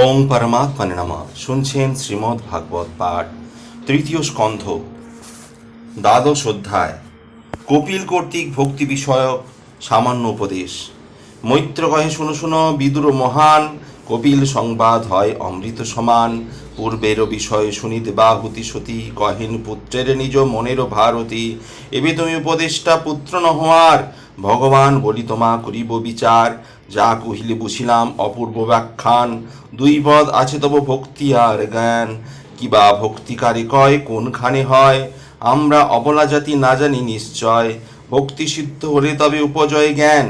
ওং পরমাত্মনে নমঃ। শুনছেন শ্রীমদ্ ভাগবত পাঠ, তৃতীয় স্কন্ধ, দ্বাদশ অধ্যায়। কপিল কর্তৃক ভক্তি বিষয়ক সামান্য উপদেশ। মৈত্র কহে, শুনো শুনো, বিদুর মহান, কপিল সংবাদ হয় অমৃত সমান। পূর্বের বিষয় শুনিতে বাহুতি সতী, কহেন পুত্রের নিজ মনের ভারতী। এবে তুমি উপদেষ্টা পুত্র নহোয়ার ভগবান বলি তোমা করিব বিচার। যা কহিলে বুঝিলাম অপূর্ব ব্যাখ্যান। দুই পদ আছে তব ভক্তি আর জ্ঞান। কিবা ভক্তিকারী কয়, কোনখানে হয়? আমরা অবলা জাতি না জানি নিশ্চয়। ভক্তি সিদ্ধ হলে তবে উপজয় জ্ঞান।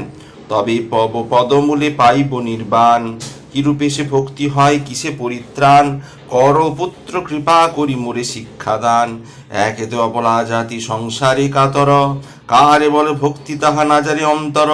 তবে পব পদমূলে পাইব নির্বাণ। কিরূপে সে ভক্তি হয়, কিসে পরিত্রাণ? কর পুত্র কৃপা করি মোরে শিক্ষাদান। একে তো অবলা জাতি সংসারে কাতর। কারে বলে ভক্তি তাহা না জানে অন্তর?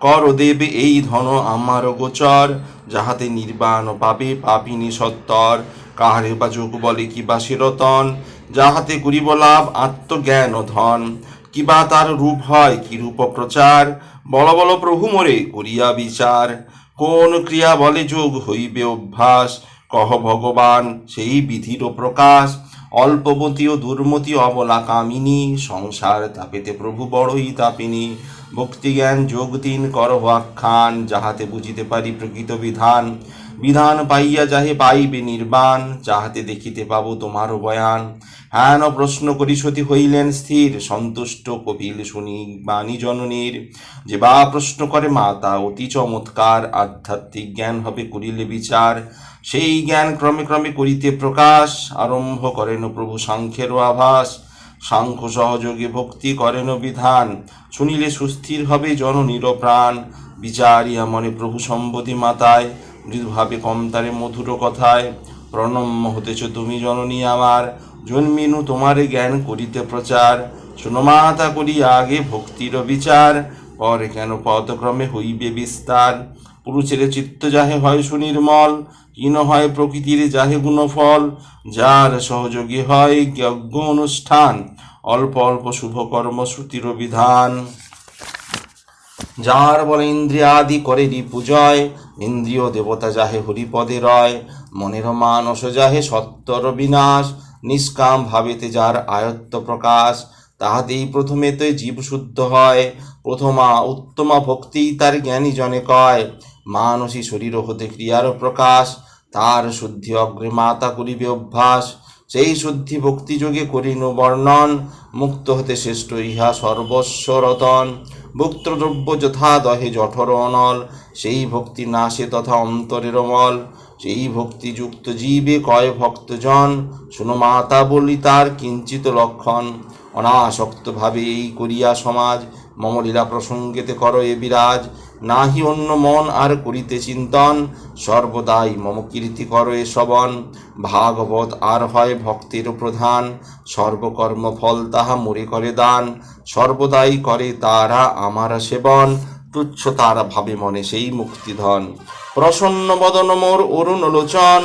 কর দেবে এই ধন আমার গোচর। যাহাতে নির্বাণ পাবে, পাপিনী সত্তর। কাহারে বা যোগ বলে কিবা শিরতন? যাহাতে করিব লাভ, আত্মজ্ঞান ও ধন। কিবা তার রূপ হয় কি রূপ প্রচার? বল বল, প্রভু মোরে, করিয়া বিচার। কোন ক্রিয়া বলে যোগ হইবে অভ্যাস? কহ ভগবান, সেই বিধির প্রকাশ। অল্পবতী ও দুর্মতি অবলা কামিনী, সংসার তাপেতে প্রভু বড়ই তাপিনী। ভক্তি জ্ঞান যোগ তিন কর আখ্যান যাহাতে বুঝিতে পারি প্রকৃত বিধান। বিধান পাইয়া যাহে পাইবে নির্বাণ, যাহাতে দেখিতে পাবো তোমার বয়ান। হ্যান প্রশ্ন করি সতী হইলেন স্থির, সন্তুষ্ট কপিল শুনি বাণী জননীর। যে বা প্রশ্ন করে মাতা, অতি চমৎকার, আধ্যাত্মিক জ্ঞান হবে করিলে বিচার। সেই জ্ঞান ক্রমে ক্রমে করিতে প্রকাশ, আরম্ভ করেন প্রভু সাংখ্যেরও আভাস। সাংখ্য সহযোগে ভক্তি করেন বিধান। শুনিলে সুস্থির হবে জননীর প্রাণ। বিচারিয়া মনে প্রভু সম্বোধি মাতায়, মৃদুভাবে কমতারে মধুর কথায়, প্রণম্য হতেছ তুমি জননী আমার। জন্মিনু তোমারে জ্ঞান করিতে প্রচার। শোনো মাতা করি আগে ভক্তির বিচার, পরে কেন পদক্রমে হইবে বিস্তার। পুরুষের চিত্ত যাহে হয় সুনির্মল, হীন হয় প্রকৃতির যাহে গুণফল, যার সহযোগী হয় যজ্ঞ অনুষ্ঠান অল্প অল্প শুভ কর্ম শ্রুতির বিধান। যার বলে ইন্দ্রিয়াদি করে পূজয়, ইন্দ্রিয় দেবতা যাহে হরিপদে রয়, মনের মানস যাহে সত্তর বিনাশ, নিষ্কাম ভাবেতে যার আয়ত্ত প্রকাশ, তাহাতেই প্রথমে তো জীব শুদ্ধ হয়, প্রথমা উত্তমা ভক্তি তার জ্ঞানী জনে কয়। মানসী শরীর হতে ক্রিয়ার প্রকাশ, তার শুদ্ধি অগ্রে মাতা করিবে অভ্যাস। সেই শুদ্ধি ভক্তিযোগে করিন বর্ণন, মুক্ত হতে শ্রেষ্ঠ ইহা সর্বস্ব রতন। ভক্তদ্রব্য যথা দহে জঠর অনল, সেই ভক্তি নাশে তথা অন্তরের অমল। সেই ভক্তিযুক্ত জীবে কয় ভক্তজন, শুনো মাতা বলি তার কিঞ্চিত লক্ষণ। অনাসক্ত ভাবে এই করিয়া সমাজ, মমলীলা প্রসঙ্গেতে কর এ বিরাজ। নাহি অন্য মন আর করিতে চিন্তন। সর্বদাই মম কীর্তি কর শ্রবণ ভাগবত আর হয় ভক্তের প্রধান। সর্বকর্ম ফল তাহা মরে করে দান। সর্বদাই করে তারা আমার সেবন। তুচ্ছ তারা ভাবে মনে সেই মুক্তিধন। প্রসন্ন বদন মোর অরুণ লোচন।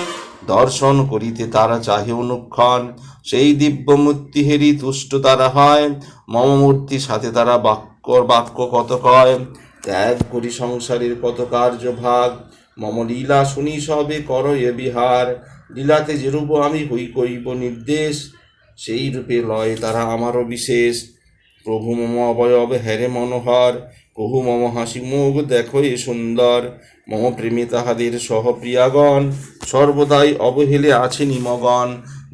দর্শন করিতে তারা চাহে অনুক্ষণ। সেই দিব্য মূর্তি হেরি তুষ্ট তারা হয়। মম মূর্তি সাথে তারা বাক্য বাক্য কত কয়। ত্যাগ করি সংসারের কত কার্য ভাগ। মম লীলা শুনি সবে কর এ বিহার। লীলাতে যেরূপ আমি হই করিব নির্দেশ, সেই রূপে লয় তারা আমারও বিশেষ। প্রভু মম অবয়ব হেরে মনোহর প্রভু মম হাসি মুখ দেখো এ সুন্দর। মম প্রেমী তাহাদের সহপ্রিয়াগণ, সর্বদাই অবহেলে আছে নিমগণ।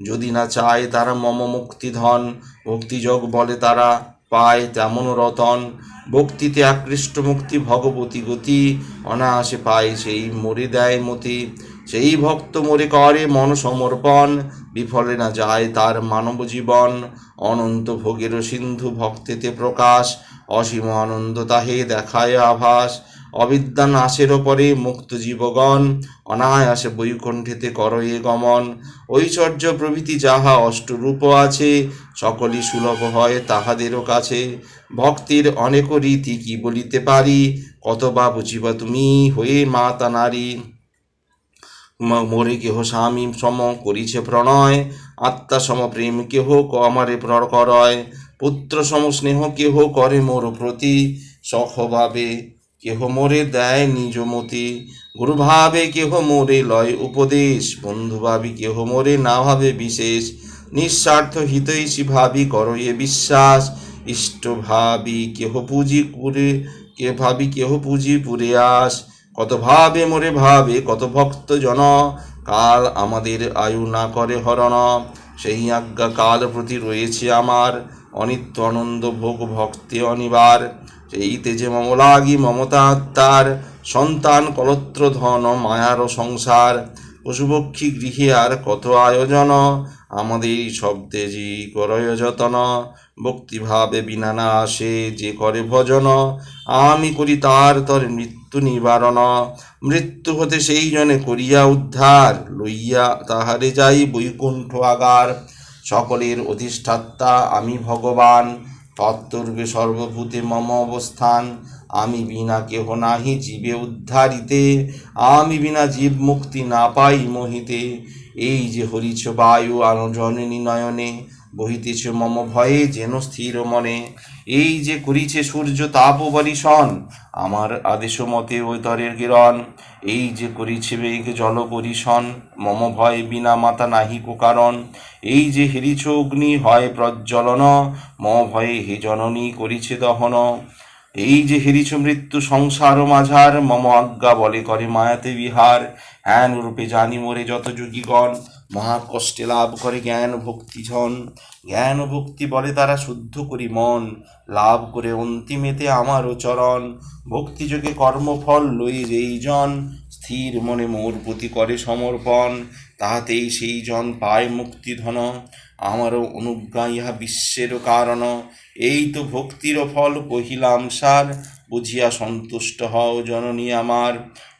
যদি না চায় তারা মম মুক্তিধন, ভক্তিযোগ বলে তারা পায় তেমন রতন। ভক্তিতে আকৃষ্ট মুক্তি, ভগবতী গতি। অনায়াসে পায় সেই মরে দেয় মতি। সেই ভক্ত মরে করে মন সমর্পণ। বিফলে না যায় তার মানব জীবন। অনন্ত ভোগের সিন্ধু ভক্তিতে প্রকাশ। অসীম আনন্দ তাহে দেখায় আভাস। অবিদ্যা নাশের পরে মুক্ত জীবগণ, অনায়াসে বৈকুণ্ঠেতে কর এ গমন। ঐশ্বর্য প্রভৃতি যাহা অষ্টরূপ আছে, সকলই সুলভ হয় তাহাদেরও কাছে। ভক্তির অনেক রীতি কি বলিতে পারি? কত বা বুঝিবা তুমি? হয়ে মাতা নারী। মোরে কেহ স্বামী সম করিছে প্রণয়। আত্মা সম প্রেম কেহ আমারে প্র করয়। পুত্র সম স্নেহ কেহ করে মোর প্রতি। সখভাবে কেহ মোরে দেয় নিজ মতি। গুরু ভাবে কেহ মোরে লয় উপদেশ। বন্ধু ভাবি কেহ মোরে না ভাবে বিশেষ। নিঃস্বার্থ হিতৈষী ভাবি করো এ বিশ্বাস। ইষ্ট ভাবি কেহ পুঁজি পুরে কে ভাবি কেহ পুঁজি পুরে আস। কত ভাবে মোরে ভাবে, কত ভক্ত জন। কাল আমাদের আয়ু না করে হরণ। সেই আজ্ঞা কাল প্রতি রয়েছে আমার। অনিত্য আনন্দ ভোগ ভক্তি অনিবার। সেই তেজে মম লাগি মমতা আত্মার সন্তান কলত্র ধন মায়ার সংসার। পশুপক্ষী গৃহে আর কত আয়োজন? আমাদের শব্দে জি করয় যতন। ভক্তিভাবে বিনা না আসে যে করে ভজন। আমি করি তার তর মৃত্যু নিবারণ। মৃত্যু হতে সেই জনে করিয়া উদ্ধার, লইয়া তাহারে যাই বৈকুণ্ঠ আগার। সকলের অধিষ্ঠাত্তা আমি ভগবান। তত্ত্বরূপে সর্বভূতে মম অবস্থান। আমি বিনা কেহ নাহি জীবে উদ্ধারিতে। আমি বিনা জীব মুক্তি না পাই মোহিতে। এই যে হরিছ বায়ু আনজননী নয়নে, বহিতেছ মম ভয়ে যেন স্থির মনে। এই যে করিছে সূর্য তাপ বরিশন আমার আদেশ মতে ওই তরের কিরণ এই যে করিছে বেগ, জল পরিশন মম ভয় বিনা মাতা নাহি কারণ। এই যে হেরিছ অগ্নি, হয় প্রজ্জ্বলন মম ভয়ে হে জননী করিছে দহন। এই যে হেরিছ মৃত্যু সংসার মাঝার, মম আজ্ঞা বলে করে মায়াতে বিহার। হ্যান রূপে জানি মোরে যত যোগীগণ। মহাকষ্টে লাভ করে জ্ঞান ভক্তি জন। জ্ঞান ভক্তি বলে তারা শুদ্ধ করি মন, লাভ করে অন্তিমেতে আমারও চরণ। ভক্তিযোগে কর্মফল লই যেই জন, স্থির মনে মোর প্রতি করে সমর্পণ, তাহাতেই সেই জন পায় মুক্তিধন আমারও অনুজ্ঞা ইহা বিশ্বেরও কারণ। এই তো ভক্তির ফল কহিলাম সার, বুঝিয়া সন্তুষ্ট হও জননী আমার।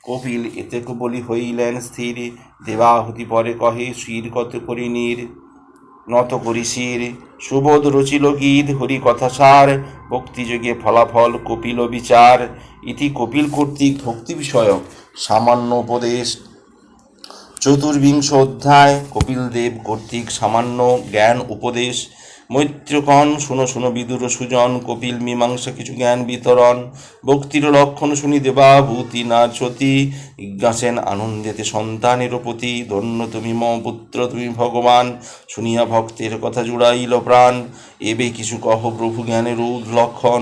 কপিল এতে বলি হইলেন স্থির। দেবাহুতি পরে কহে, শির কত করি নীর? নত করি শির। সুবোধ রচিল গীত, হরি কথা সার। ভক্তিযোগে ফলাফল, কপিল বিচার। ইতি কপিল কর্তৃক ভক্তি বিষয়ক। সামান্য উপদেশ। চতুর্বিংশ অধ্যায়। কপিল দেব কর্তৃক সামান্য জ্ঞান উপদেশ। মৈত্রকণ, শুনো শুনো, বিদুর, সুজন, কপিল, মীমাংসা, কিছু জ্ঞান বিতরণ। ভক্তির লক্ষণ শুনি দেবাভূতি না চতি জিজ্ঞাসেন আনন্দেতে সন্তানের প্রতি, ধন্য তুমি মম পুত্র, তুমি ভগবান, শুনিয়া ভক্তের কথা জুড়াইল প্রাণ। এবে কিছু কহ প্রভু জ্ঞানের লক্ষণ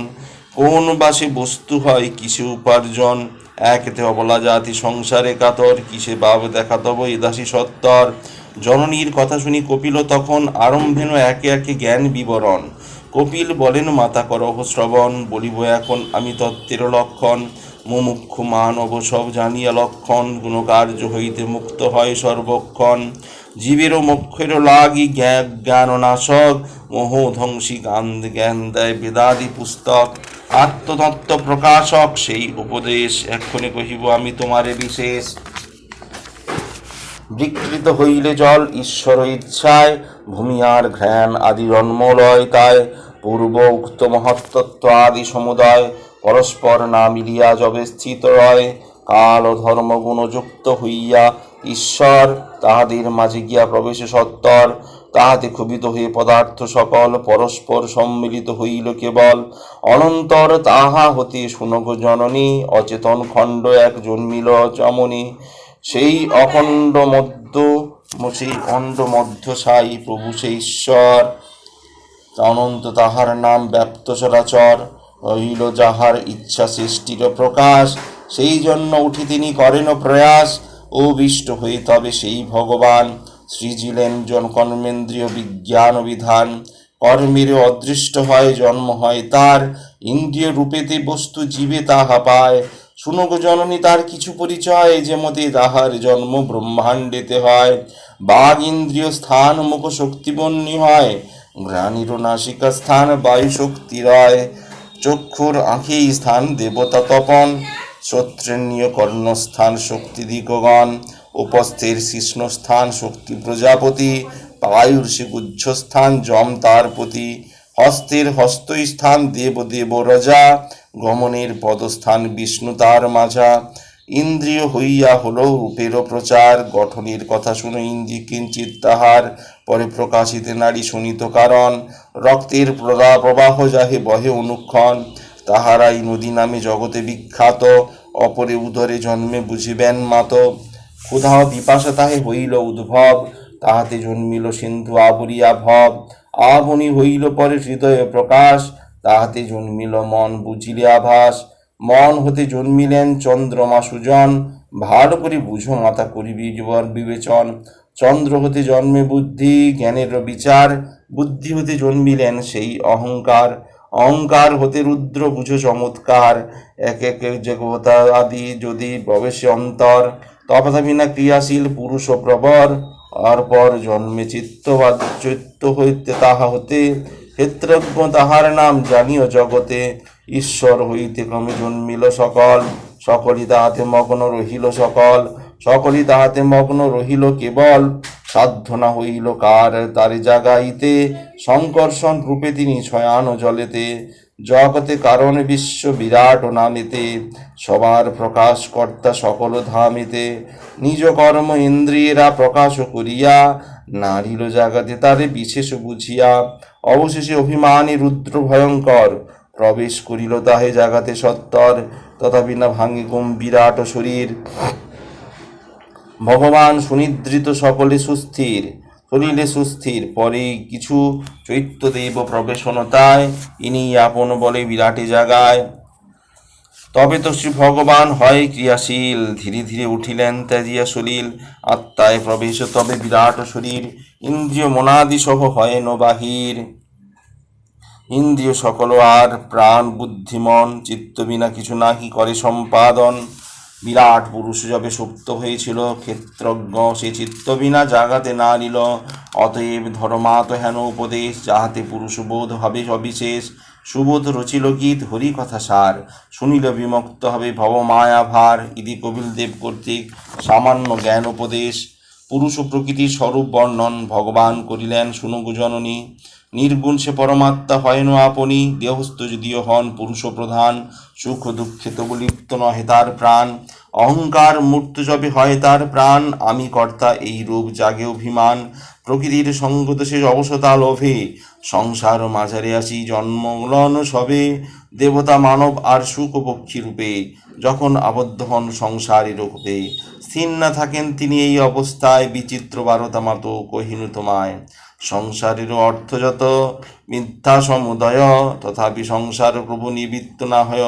কোন বাসে বস্তু হয়, কিসে উপার্জন? একেতে অবলা জাতি সংসারে কাতর, কিসে বাব দেখা তব এ দাসী সত্তর। জননীর কথা শুনি কপিল তখন আরম্ভেন একে একে জ্ঞান বিবরণ। কপিল বলেন, মাতা করহ শ্রবণ, বলিব এখন আমি তত্ত্বের লক্ষণ মুমুক্ষু মানব সব জানিয়া লক্ষণ, গুণকার্য হইতে মুক্ত হয় সর্বক্ষণ। জীবেরও মোক্ষেরও লাগি জ্ঞান জ্ঞান নাশক মোহ ধ্বংসী গান জ্ঞান দেয় বেদাদি পুস্তক। আত্মতত্ত্ব প্রকাশক, সেই উপদেশ এক্ষণে কহিব, আমি তোমারে বিশেষ। বিকৃত হইলে জল, ঈশ্বর ইচ্ছায় ভূমি আর ঘ্রাণ আদি জন্মলয় তাই পূর্ব উক্ত মহত্তত্ত্ব আদি সমুদায়, পরস্পর না মিলিয়া যবে স্থিত রয়, কাল ও ধর্ম গুণযুক্ত হইয়া ঈশ্বর, তাহাদের মাঝে গিয়া প্রবেশে সত্তর, তাহাতে ক্ষুবিত হয়ে পদার্থ সকল পরস্পর সম্মিলিত হইল কেবল। অনন্তর তাহা হতে শুনগ জননী, অচেতন খণ্ড এক জন্মিল চমনি। সেই অখণ্ড মধ্য সেই অণ্ড মধ্য সাই প্রভু সেই ঈশ্বর। অনন্ত তাহার নাম ব্যাপ্ত চরাচর রহিল যাহার ইচ্ছা সৃষ্টির প্রকাশ, সেই জন্য উঠি তিনি করেন প্রয়াস। অভিষ্ট হয়ে তবে সেই ভগবান সৃজিলেন জন কর্মেন্দ্রীয় বিজ্ঞান বিধান। কর্মের অদৃষ্ট হয়, জন্ম হয় তার। ইন্দ্রিয় রূপেতে বস্তু জীবে তাহা পায়। জননী তার কিছু পরিচয়, যে মতে তাহার জন্ম ব্রহ্মাণ্ডেতে হয়। বাঘ ইন্দ্রিয় স্থান মুখ শক্তিবন্যী হয়। ঘ্রাণীর নাসিকা স্থান বায়ু শক্তি রয়। চক্ষুর আঁখি স্থান দেবতা তপন। শ্রোত্রেন্নীয় কর্ণস্থান শক্তি দিগগণ। উপস্থির শিষ্ণস্থান শক্তি প্রজাপতি। পায়ুর সে যম তার প্রতি। হস্তের হস্তস্থান দেব দেব রজা। গমনের পদস্থান বিষ্ণু তার মাজা। ইন্দ্রিয় হইয়া হলো রূপের প্রচার। গঠনের কথা শুনে ইন্দ্রি কিঞ্চিত তাহার। পরে প্রকাশিতে নারী শুনিত কারণ। রক্তের প্রদা প্রবাহ যাহে বহে অনুক্ষণ। তাহারাই নদী নামে জগতে বিখ্যাত। অপরে উদরে জন্মে বুঝিবেন মাত। ক্ষুধা পিপাসা তাহে হইল উদ্ভব। তাহাতে জন্মিল সিন্ধু আবরিয়া ভব আবনি হইল পরে হৃদয়ে প্রকাশ। তাহাতে জন্মিল মন বুঝিলে আভাস, মন হতে জন্মিলেন চন্দ্রমা সুজন। ভালো করে বুঝো মাথা করিবি জীবন বিবেচন। চন্দ্র হতে জন্মে বুদ্ধি, জ্ঞানের বিচার। বুদ্ধি হতে জন্মিলেন সেই অহংকার। অহংকার হতে রুদ্র বুঝো চমৎকার। এক এক জগতা আদি যদি প্রবেশে অন্তর, তথাপি না ক্রিয়াশীল পুরুষ প্রবর। আর পর জন্মে চিত্তবাদ, চৈত্য হইতে তাহা হতে ক্ষেত্রজ্ঞ তাহার নাম জানিও জগতে, ঈশ্বর হইতে ক্রমে জন্মিল সকল। সকলই তাহাতে মগ্ন রহিল সকল। সকলই তাহাতে মগ্ন রহিল কেবল। সাধনা হইল কার তারে জাগাইতে। সংকর্ষণ রূপে তিনি ছয়ান জলেতে। জগতে কারণ বিশ্ব বিরাট নামেতে সবার প্রকাশ কর্তা সকল ধামেতে। নিজ কর্ম ইন্দ্রিয়েরা প্রকাশ করিয়া নারিল জাগাতে তারে বিশেষ বুঝিয়া, অবশেষে অভিমানী রুদ্র ভয়ঙ্কর প্রবেশ করিল তাহে জাগাতে সত্তর, তথাপি না ভাঙে গুম বিরাট শরীর। ভগবান সুনিদ্রিত সকলে সুস্থির। শরীরে সুস্থির, পরে কিছু চৈত্যদেব প্রবেশনতায় ইনি আপন বলে বিরাটে জাগায়। তবে তো শ্রী ভগবান হয় ক্রিয়াশীল, ধীরে ধীরে উঠিলেন ত্যাজিয়া শরীর, আত্মায় প্রবেশ, তবে বিরাট শরীর ইন্দ্রিয় মনাদি সহ হয় নবাহির ইন্দ্রিয় সকল আর, প্রাণ বুদ্ধিমন চিত্ত বিনা কিছু নাহি করে সম্পাদন। বিরাট পুরুষ যবে সুপ্ত হয়েছিল ক্ষেত্রজ্ঞ সে চিত্ত বিনা জাগাতে না নিল। অতএব ধর্মাত হেন উপদেশ, যাহাতে পুরুষ বোধ হবে সবিশেষ। সুবোধ রচিল গীত, হরি কথা সার। শুনিল বিমুক্ত হবে ভব মায়া ভার। ইদি কপিল দেব কর্তৃক সামান্য জ্ঞান উপদেশ। পুরুষ প্রকৃতির স্বরূপ বর্ণন ভগবান করিলেন। শুনুগু জননী। নির্গুণ সে পরমাত্মা হয় আপনি, দেহস্থ যদিও হন পুরুষ প্রধান, সুখ দুঃখে তবু লিপ্ত নহে তার প্রাণ। অহংকার মূর্ত যবে হয় তার প্রাণ, আমি কর্তা এই রূপ জাগে অভিমান। প্রকৃতির সঙ্গত শেষ অবসতা লোভে, সংসার মাঝারে আসি জন্মগ্লন সবে। দেবতা মানব আর সুখ পক্ষী রূপে, যখন আবদ্ধ হন সংসারের রূপে। স্থির না থাকেন তিনি এই অবস্থায়, বিচিত্র বারতা মাত কহিনু তোমায়। সংসারের অর্থ যত, মিথ্যা সমুদয়, তথাপি সংসার প্রভু নিবৃত্ত না হয়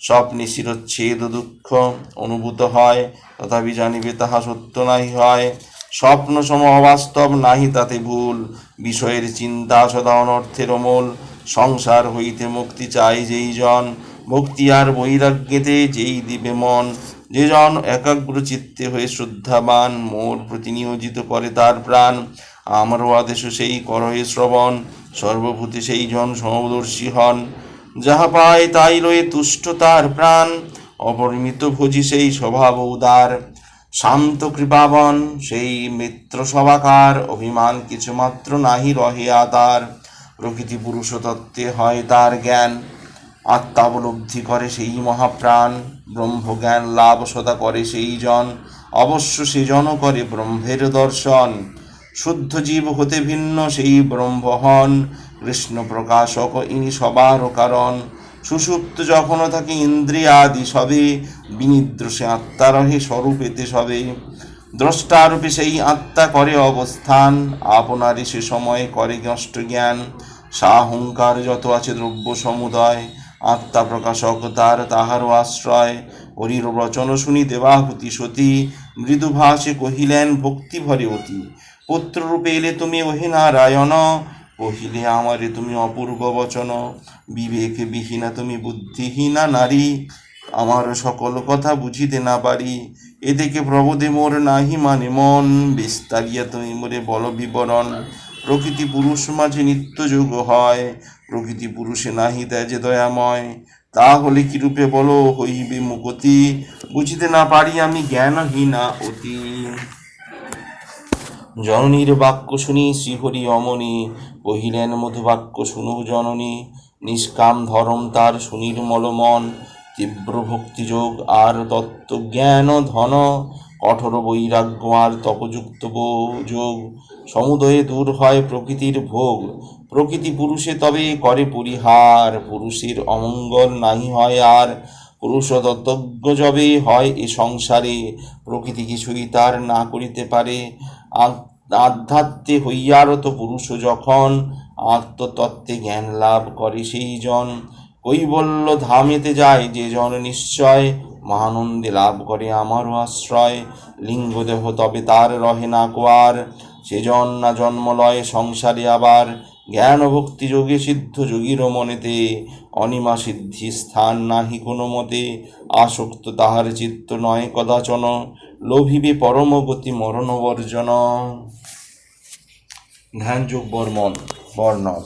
স্বপ্নে শিরচ্ছেদ দুঃখ অনুভূত হয়, তথাপি জানিবে তাহা সত্য নাই হয়। স্বপ্ন সম অবাস্তব নাহি তাতে ভুল, বিষয়ের চিন্তা সদা অনর্থের অমূল। সংসার হইতে মুক্তি চাই যেই জন ভক্তি আর বৈরাগ্যেতে যেই দিবে মন। যে জন একাগ্র চিত্তে হয়ে শ্রদ্ধাবান, মোর প্রতি নিয়োজিত করে তার প্রাণ। আমারও আদেশ সেই করহে শ্রবণ, সর্বভূতে সেই জন সমদর্শী হন। যাহা পায় তাই রয়ে তুষ্ট তার প্রাণ, অপরিমিত ভোজি সেই স্বভাব উদার। শান্ত কৃপাবন সেই মিত্র সভাকার, অভিমান কিছুমাত্র নাহি রহে আদার। প্রকৃতি পুরুষ তত্ত্বে হয় তার জ্ঞান, আত্মাবলব্ধি করে সেই মহাপ্রাণ। ব্রহ্মজ্ঞান লাভ সদা করে সেই জন, অবশ্য সে জন করে ব্রহ্মের দর্শন। শুদ্ধ জীব হতে ভিন্ন সেই ব্রহ্ম হন কৃষ্ণ প্রকাশক ইনি সবারও কারণ। সুষুপ্ত যখনও থাকে ইন্দ্রিয়াদি সবে বিনিদ্র সে আত্মা রহে স্বরূপেতে সবে। দ্রষ্টারূপে সেই আত্মা করে অবস্থান, আপনারই সে সময় করে নষ্ট জ্ঞান। সাহংকার যত আছে দ্রব্য সমুদয়, আত্মা প্রকাশক তার তাহারও আশ্রয়। হরির বচন শুনি দেবাহুতি সতী মৃদু ভাষে কহিলেন ভক্তি ভরে অতি। পুত্ররূপে এলে তুমি ওহে নারায়ণ, কহিলে আমারে তুমি অপূর্ব বচন, বিবেক বিহীনা তুমি বুদ্ধিহীনা নারী, আমার সকল কথা বুঝিতে না পারি, এদিকে প্রবোধে মোর নাহি মানে মন বিস্তারিয়া তুমি মোরে বল বিবরণ, প্রকৃতি পুরুষ মাঝে নিত্য যোগ হয়, প্রকৃতি পুরুষে নাহি দেয় যে দয়াময়, তাহলে কিরূপে বলো হইবে মুকতি, বুঝিতে না পারি আমি জ্ঞানহীনা অতি। জননীর বাক্য শুনি, শ্রীহরি অমনি কহিলেন, মধুবাক্য শুনু জননী। নিষ্কাম ধরম তার সুনির্মল মন, তীব্র ভক্তিযোগ আর তত্ত্বজ্ঞান ধন, কঠোর বৈরাগ্য আর তপযুক্ত যোগ সমুদয়ে দূর হয় প্রকৃতির ভোগ, প্রকৃতি পুরুষে তবে করে পরিহার, পুরুষের অমঙ্গল নাহি হয় আর পুরুষদত্তজ্ঞ যবে হয় এ সংসারে, প্রকৃতি কিছুই তার না করিতে পারে। আধ্যাত্মে হইয়ারত পুরুষ যখন আত্মতত্ত্বে জ্ঞান লাভ করে সেই জন কৈবল্য ধামেতে যায় যে জন নিশ্চয় মহানন্দে লাভ করে আমারও আশ্রয়। লিঙ্গদেহ তবে তার রহে না কোয়ার, সেজন না জন্মলয় সংসারে আবার। জ্ঞান ভক্তি যোগে সিদ্ধ যোগীর মনেতে, অনিমা সিদ্ধি স্থান নাহি কোনো মতে। আসক্ত তাহার চিত্ত নয় কদাচন। লোভিবে পরমবতী গতি মরণ বর্জন ধ্যান যোগ বর্মন, বর্ণন।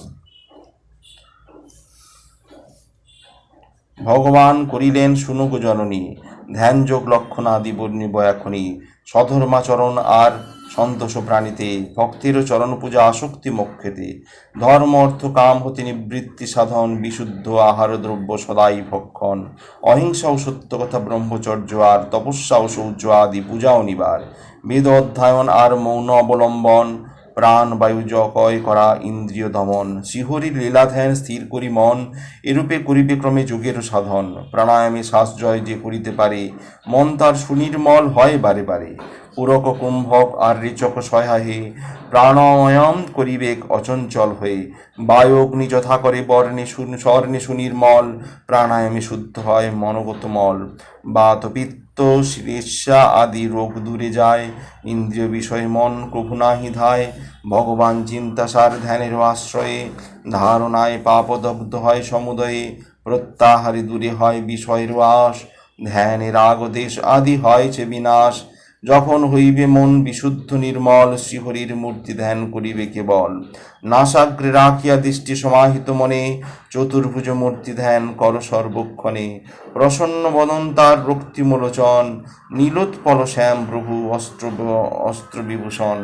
ভগবান করিলেন শুনুক জননী ধ্যান যোগ লক্ষণ আদি বর্ণিব এখনই। স্বধর্মাচরণ আর সন্তোষ প্রাণীতে, ভক্তির চরণ পূজা আসক্তি মক্ষেতে, ধর্ম অর্থ কাম হতে নিবৃত্তি সাধন, বিশুদ্ধ আহার দ্রব্য সদাই ভক্ষণ, অহিংসা ও সত্য কথা ব্রহ্মচর্য আর তপস্যা ও শৌর্য আদি পূজাও নিবার, বেদ অধ্যয়ন আর মৌন অবলম্বন প্রাণ বায়ু জয় করা ইন্দ্রিয় দমন। শিহরির লীলা ধ্যান স্থির করি মন, এরূপে করিবে ক্রমে যোগের সাধন। প্রাণায়ামে শ্বাস জয় যে করিতে পারে, মন তার সুনির্মল হয় বারে বারে। পুরক কুম্ভক আর ঋচক সহাহে, প্রাণায়াম করিবেক অচঞ্চল হয়ে। বায়ু অগ্নি যথা করে বর্ণে স্বর্ণে সুনির্মল, প্রাণায়ামে শুদ্ধ হয় মনোগত মল। বাত পিত্ত শ্লেষা আদি রোগ দূরে যায়, ইন্দ্রিয় বিষয়ে মন প্রভু নাহি ধায়, ভগবান চিন্তাসার ধ্যানের আশ্রয়ে, ধারণায় পাপদগ্ধ হয় সমুদয়ে, প্রত্যাহারে দূরে হয় বিষয়ের আস ধ্যানের আগদেশ দেশ আদি হয় সে বিনাশ। যখন হইবে মন বিশুদ্ধ নির্মল, শ্রীহরির মূর্তি ধ্যান করিবে কেবল। নাসাগ্রে রাখিয়া দৃষ্টি সমাহিত মনে, চতুর্ভুজ মূর্তি ধ্যান কর সর্বক্ষণে। প্রসন্ন বদন তার রক্তিমলোচন নীলোৎপল শ্যাম প্রভু অস্ত্র অস্ত্র বিভূষণ।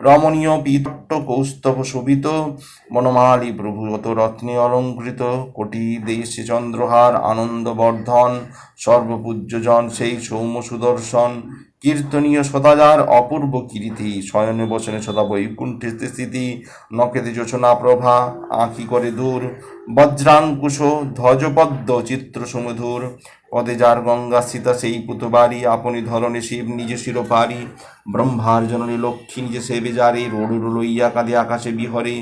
রমণীয় বিতট্ট কৌস্তভ শোভিত, বনমালী প্রভু অত রত্নে অলঙ্কৃত, কোটি দেশে চন্দ্রহার আনন্দবর্ধন সর্বপূজ্যজন সেই সৌম্য সুদর্শন কীর্তনীয় সদাজার অপূর্ব কীর্তি। শয়নে বসনে সদা বৈকুণ্ঠে স্থিতি। নকেতে যোচনা প্রভা আঁকি করে দূর। বজ্রাঙ্কুশ, ধ্বজপদ্ম, চিত্র সুমধুর। পদে যার গঙ্গা সীতা সেই পুতবাড়ি আপনি ধরনে শিব, নিজে শিরোপারি ব্রহ্মার জননী লক্ষ্মী নিজে সেবে যারে। রোড়ুর লইয়া কাঁদে আকাশে বিহরে।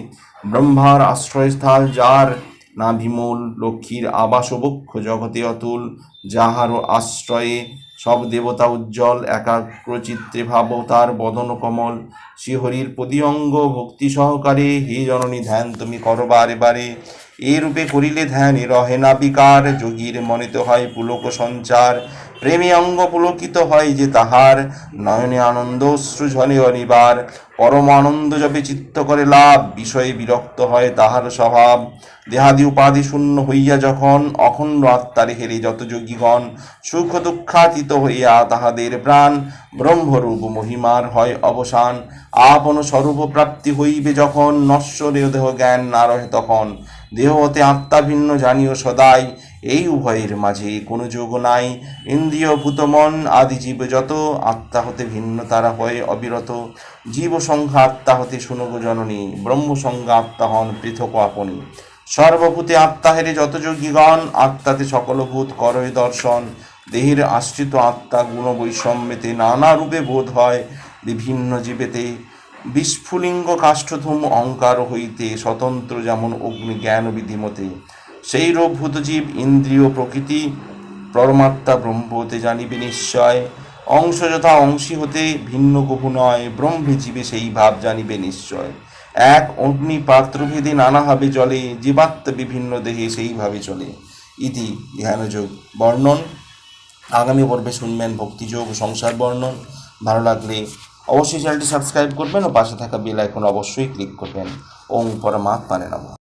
ব্রহ্মার আশ্রয়স্থল, যার নাভিমূল লক্ষ্মীর আবাস বক্ষ জগতে অতুল, যাহারও আশ্রয়ে সব দেবতা উজ্জ্বল একাগ্র চিত্তে ভাব তার বদন কমল। শ্রীহরির পদিঅঙ্গ ভক্তি সহকারে হে জননী ধ্যান, তুমি করো বারে বারে এ রূপে করিলে ধ্যান রহে না বিকার যোগীর মনেতে হয় পুলক সঞ্চার। প্রেমী অঙ্গ পুলকিত হয় যে তাহার। নয়নে আনন্দ ঝরে অনিবার। পরম আনন্দ জপে চিত্ত করে লাভ। বিষয়ে বিরক্ত হয় তাহার স্বভাব। দেহাদি উপাধি শূন্য হইয়া যখন অখণ্ড আত্মারে হেরে যত যোগীগণ সুখ দুঃখাতীত হইয়া তাহাদের প্রাণ ব্রহ্মরূপ মহিমার হয় অবসান, আপন স্বরূপ প্রাপ্তি হইবে যখন নশ্বরেয় দেহ জ্ঞান না রহে তখন। দেহ হতে আত্মা ভিন্ন জানিও সদাই, এই উভয়ের মাঝে কোনো যোগ নাই। ইন্দ্রিয় ভূতমন আদি জীব যত, আত্মা হতে ভিন্ন তারা হয় অবিরত। জীব সংখ্যা আত্মা হতে শুনগ জননী ব্রহ্ম সংজ্ঞা আত্মা হন পৃথক আপনি। সর্বভূতে আত্মা হেরে যত যোগীগণ আত্মাতে সকল ভূত করয় দর্শন। দেহের আশ্রিত আত্মা গুণ বৈষম্যেতে নানা রূপে বোধ হয়, বিভিন্ন জীবেতে। বিস্ফুলিঙ্গ কাষ্ঠধূম অঙ্কার হইতে স্বতন্ত্র যেমন অগ্নি জ্ঞান বিধিমতে। সেই রূপ ভূতজীব ইন্দ্রিয় প্রকৃতি, পরমাত্মা ব্রহ্ম হতে জানিবে নিশ্চয়। অংশ যথা অংশী হতে ভিন্ন কভু নয়, ব্রহ্মে জীবে সেই ভাব জানিবে নিশ্চয়। এক অগ্নি পাত্রভেদে নানাভাবে চলে, জীবাত্মা বিভিন্ন দেহে সেইভাবে চলে। ইতি ধ্যানযোগ বর্ণন। আগামী পর্বে শুনবেন ভক্তিযোগ সংসার বর্ণন। ভালো লাগলে অবশ্যই চ্যানেলটি সাবস্ক্রাইব করবেন ও পাশে থাকা বেল আইকন অবশ্যই ক্লিক করবেন। ওং পরমাত্মানে নমঃ।